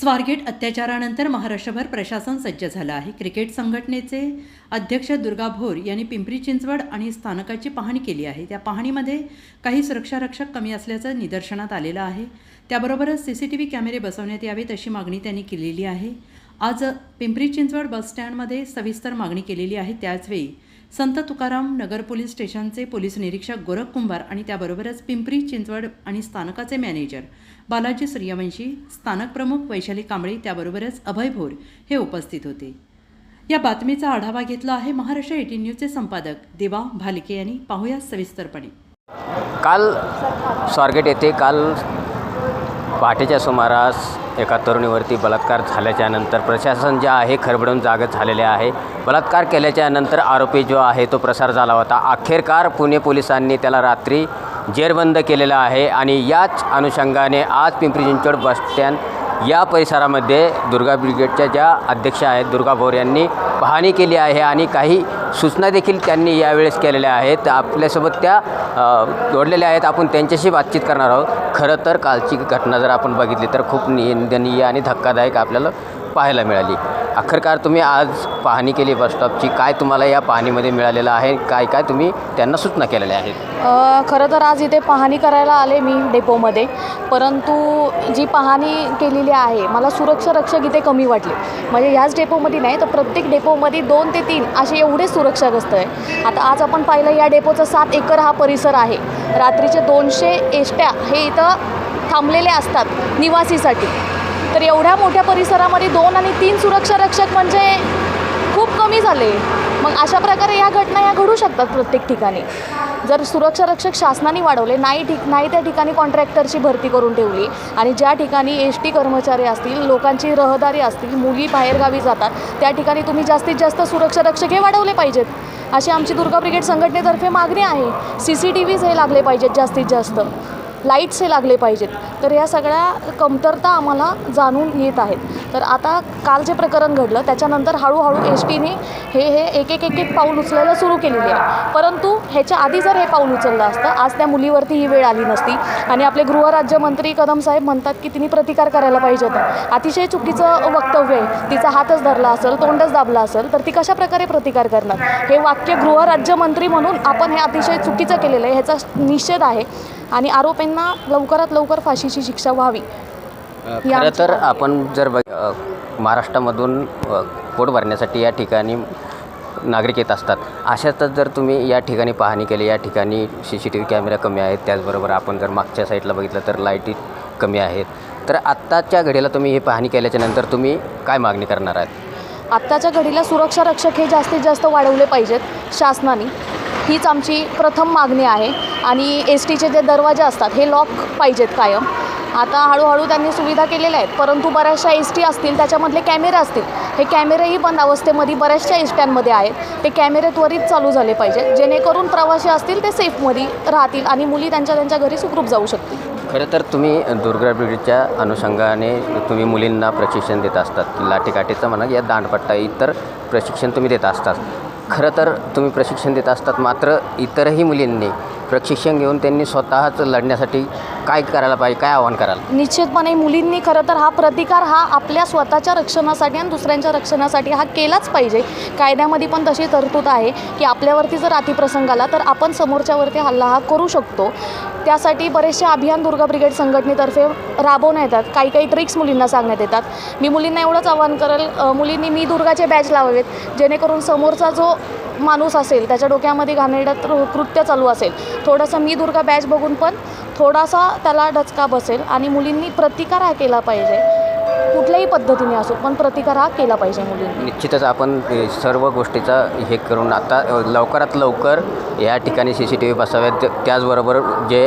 स्वारगेट अत्याचारानंतर महाराष्ट्रभर प्रशासन सज्ज झालं आहे. क्रिकेट संघटनेचे अध्यक्ष दुर्गा भोर यांनी पिंपरी चिंचवड आणि स्थानकाची पाहणी केली आहे. त्या पाहणीमध्ये काही सुरक्षारक्षक कमी असल्याचं निदर्शनात आलेलं आहे. त्याबरोबरच सी सी टी व्ही कॅमेरे बसवण्यात यावेत अशी मागणी त्यांनी केलेली आहे. आज पिंपरी चिंचवड बसस्टँडमध्ये सविस्तर मागणी केलेली आहे. त्याचवेळी संत तुकाराम नगर पोलीस स्टेशनचे पोलीस निरीक्षक गोरख कुंभार आणि त्याबरोबरच पिंपरी चिंचवड आणि स्थानकाचे मॅनेजर बालाजी सूर्यवंशी स्थानक प्रमुख वैशाली कांबळे त्याबरोबरच अभय भोर हे उपस्थित होते. या बातमीचा आढावा घेतला आहे महाराष्ट्र एटीन न्यूजचे संपादक देवा भालके यांनी. पाहूया सविस्तरपणे. काल स्वारगेट येथे काल पहाटेच्या सुमारास एका तरुणीवरती बलात्कार झाल्याच्यानंतर प्रशासन जे आहे खरबडून जागत झालेले आहे. बलात्कार केल्याच्यानंतर आरोपी जो आहे तो प्रसार झाला होता. अखेरकार पुणे पोलिसांनी त्याला रात्री जेरबंद केलेला आहे आणि याच अनुषंगाने आज पिंपरी चिंचवड बसस्टँड या परिसरामध्ये दुर्गा ब्रिगेडच्या ज्या अध्यक्ष आहेत दुर्गा भोर यांनी पाहणी केली आहे आणि काही सूचना देखील त्यांनी यावेळेस केलेल्या आहेत. आपल्यासोबत त्या जोडलेले आहेत. आपण त्यांच्याशी बातचीत करणार आहोत. खरं तर कालची घटना जर आपण बघितली तर खूप निंदनीय आणि धक्कादायक आपल्याला पाहायला मिळाली. अखरकार तुम्ही आज पाहणी केली बसस्टॉपची काय तुम्हाला या पाहणीमध्ये मिळालेलं आहे? काय काय तुम्ही त्यांना सूचना केलेल्या आहेत? खरं तर आज इथे पाहणी करायला आले मी डेपोमध्ये परंतु जी पाहणी केलेली आहे मला सुरक्षा रक्षक इथे कमी वाटले. म्हणजे ह्याच डेपोमध्ये नाही तर प्रत्येक डेपोमध्ये दोन ते तीन असे एवढे सुरक्षा गस्त आहे आता आज आपण पाहिलं या डेपोचा सात एकर हा परिसर आहे. रात्रीचे दोनशे एष्ट्या हे इथं थांबलेले असतात निवासीसाठी. तर एवढ्या मोठ्या परिसरामध्ये दोन आणि तीन सुरक्षा रक्षक म्हणजे खूप कमी झाले. मग अशा प्रकारे या घटना ह्या घडू शकतात प्रत्येक ठिकाणी. जर सुरक्षा रक्षक शासनाने वाढवले नाही ठिक नाही त्या ठिकाणी कॉन्ट्रॅक्टरची भरती करून ठेवली आणि ज्या ठिकाणी एस टी कर्मचारी असतील लोकांची रहदारी असतील मुली बाहेरगावी जातात त्या ठिकाणी तुम्ही जास्तीत जास्त सुरक्षा रक्षक हे वाढवले पाहिजेत. अशी आमची दुर्गा ब्रिगेड संघटनेतर्फे मागणी आहे. सी सी टी व्हीज हे लागले पाहिजेत जास्तीत जास्त. लाईट्स हे लागले पाहिजेत. तर या सगळ्या कमतरता आम्हाला जाणून येत आहेत. तर आता काल जे प्रकरण घडलं त्याच्यानंतर हळूहळू एस टीने हे हे एक एक एक एक पाऊल उचलायला सुरू केलेले आहे. परंतु ह्याच्या आधी जर हे पाऊल उचललं असतं आज त्या मुलीवरती ही वेळ आली नसती. आणि आपले गृहराज्यमंत्री कदम साहेब म्हणतात की तिने प्रतिकार करायला पाहिजे होता. अतिशय चुकीचं वक्तव्य आहे. तिचा हातच धरला असेल तोंडच दाबला असेल तर ती कशा प्रकारे प्रतिकार करणार? हे वाक्य गृहराज्यमंत्री म्हणून आपण हे अतिशय चुकीचं केलेलं आहे. ह्याचा निषेध आहे. आणि आरोपींना लवकरात लवकर फाशीची शिक्षा व्हावी. खरं तर. आपण जर बघ महाराष्ट्रामधून पोट भरण्यासाठी या ठिकाणी नागरिक येत असतात. अशातच जर तुम्ही या ठिकाणी पाहणी केली या ठिकाणी C C T V camera कमी आहेत त्याचबरोबर आपण जर मागच्या साईडला बघितलं तर लाईटी कमी आहेत. तर आत्ताच्या घडीला तुम्ही ही पाहणी केल्याच्यानंतर तुम्ही काय मागणी करणार आहात? आत्ताच्या घडीला सुरक्षा रक्षक हे जास्तीत जास्त वाढवले पाहिजेत शासनाने. हीच आमची प्रथम मागणी आहे आणि एस टीचे जे दरवाजे असतात हे लॉक पाहिजेत कायम. आता हळूहळू त्यांनी सुविधा केलेल्या आहेत परंतु बऱ्याचशा एस टी असतील त्याच्यामधले कॅमेरे असतील हे कॅमेरेही बंद अवस्थेमध्ये बऱ्याचशा एस ट्यांमध्ये आहेत. ते कॅमेरे त्वरित चालू झाले पाहिजेत जेणेकरून प्रवासी असतील ते सेफमध्ये राहतील आणि मुली त्यांच्या त्यांच्या घरी सुखरूप जाऊ शकतील. खरं तर तुम्ही दुर्गा ब्रिगेडच्या अनुषंगाने तुम्ही मुलींना प्रशिक्षण देत असतात. लाठीकाठीचं म्हणा या दांडपट्टा इतर प्रशिक्षण तुम्ही देत असतात. खरं तर तुम्ही प्रशिक्षण देत असतात मात्र इतरही मुलींनी प्रशिक्षण घेऊन त्यांनी स्वतःच लढण्यासाठी काय करायला पाहिजे काय आव्हान कराल? निश्चितपणे मुलींनी खरं तर हा प्रतिकार हा आपल्या स्वतःच्या रक्षणासाठी आणि दुसऱ्यांच्या रक्षणासाठी हा केलाच पाहिजे. कायद्यामध्ये पण तशी तरतूद आहे की आपल्यावरती जर अतिप्रसंग आला तर आपण समोरच्यावरती हल्ला हा करू शकतो. त्यासाठी बरेचसे अभियान दुर्गा ब्रिगेड संघटनेतर्फे राबवण्यात येतात. काही काही ट्रिक्स मुलींना सांगण्यात येतात. मी मुलींना एवढंच आवाहन करेल मुलींनी मी दुर्गाचे बॅच लावावेत. जेणेकरून समोरचा जो माणूस असेल त्याच्या डोक्यामध्ये घाणेरड्यात कृ- कृत्य चालू असेल. थोडासा मी दुर्गा बॅच बघून पण थोडासा त्याला डचका बसेल आणि मुलींनी प्रतिकार हा केला पाहिजे. कुठल्याही पद्धतीने असो पण प्रतिकार हा केला पाहिजे मुलींनी. निश्चितच आपण सर्व गोष्टीचा हे करून आता लवकरात लवकर या ठिकाणी सी सी टी व्ही बसाव्यात. त्याचबरोबर जे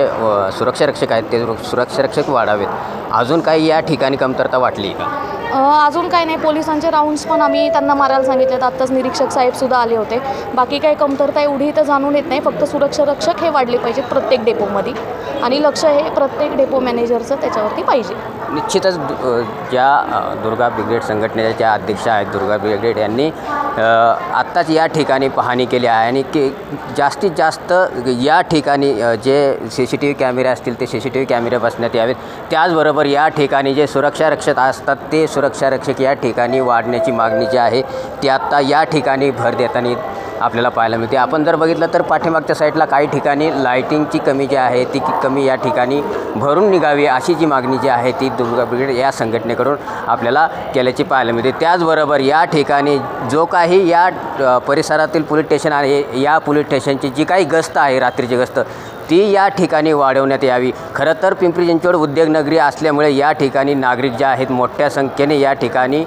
सुरक्षारक्षक आहेत ते सुरक्षारक्षक वाढावेत. अजून काही या ठिकाणी कमतरता वाटली का? अजून काही नाही. पोलिसांचे राऊंड्स पण आम्ही त्यांना मारायला सांगितलेत. आत्ताच निरीक्षक साहेबसुद्धा आले होते. बाकी काही कमतरता एवढी इथं जाणून येत नाही. फक्त सुरक्षा रक्षक हे वाढले पाहिजेत प्रत्येक डेपोमध्ये. आणि लक्ष हे प्रत्येक डेपो मॅनेजरचं त्याच्यावरती पाहिजे. निश्चितच दु- ज्या दुर्गा ब्रिगेड संघटनेच्या ज्या अध्यक्ष आहेत दुर्गा ब्रिगेड यांनी आत्ताच या ठिकाणी पाहणी केली आहे आणि की जास्तीत जास्त या ठिकाणी जे सी सी टी व्ही कॅमेरे असतील ते सी सी टी व्ही कॅमेरे बसण्यात यावेत. त्याचबरोबर या ठिकाणी जे सुरक्षारक्षक असतात ते सुरक्षारक्षक या ठिकाणी वाढण्याची मागणी जी आहे ती आत्ता या ठिकाणी भर देताना आपल्याला पाहायला मिळते. आपण जर बघितलं तर पाठीमागच्या साईडला काही ठिकाणी लाईटिंगची कमी जी आहे ती कमी या ठिकाणी भरून निघावी अशी जी मागणी जी आहे ती दुर्गा ब्रिगेड या संघटनेकडून आपल्याला केल्याची पाहायला मिळते. त्याचबरोबर या ठिकाणी जो काही या परिसरातील पोलीस स्टेशन आहे या पोलीस स्टेशनची जी काही गस्त आहे रात्रीची गस्त ती या ठिकाणी वाढवण्यात यावी. खरं तर पिंपरी चिंचवड उद्योगनगरी असल्यामुळे या ठिकाणी नागरिक जे आहेत मोठ्या संख्येने या ठिकाणी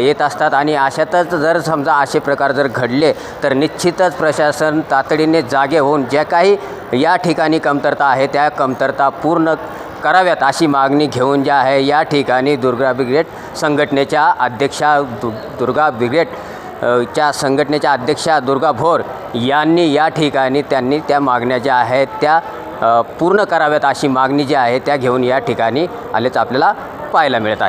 येत असतात. आणि अशातच जर समजा असे प्रकार जर घडले तर निश्चितच प्रशासन तातडीने जागे होऊन ज्या काही या ठिकाणी कमतरता आहे त्या कमतरता पूर्ण कराव्यात अशी मागणी घेऊन ज्या आहे या ठिकाणी दुर्गा ब्रिगेड संघटनेच्या अध्यक्षा दु दुर्गा ब्रिगेड च्या संघटनेच्या अध्यक्षा दुर्गा भोर यांनी या ठिकाणी त्यांनी त्या मागण्या ज्या आहेत त्या पूर्ण कराव्यात अशी मागणी जी आहे त्या घेऊन या ठिकाणी आलेच आपल्याला पाहायला मिळत आहे.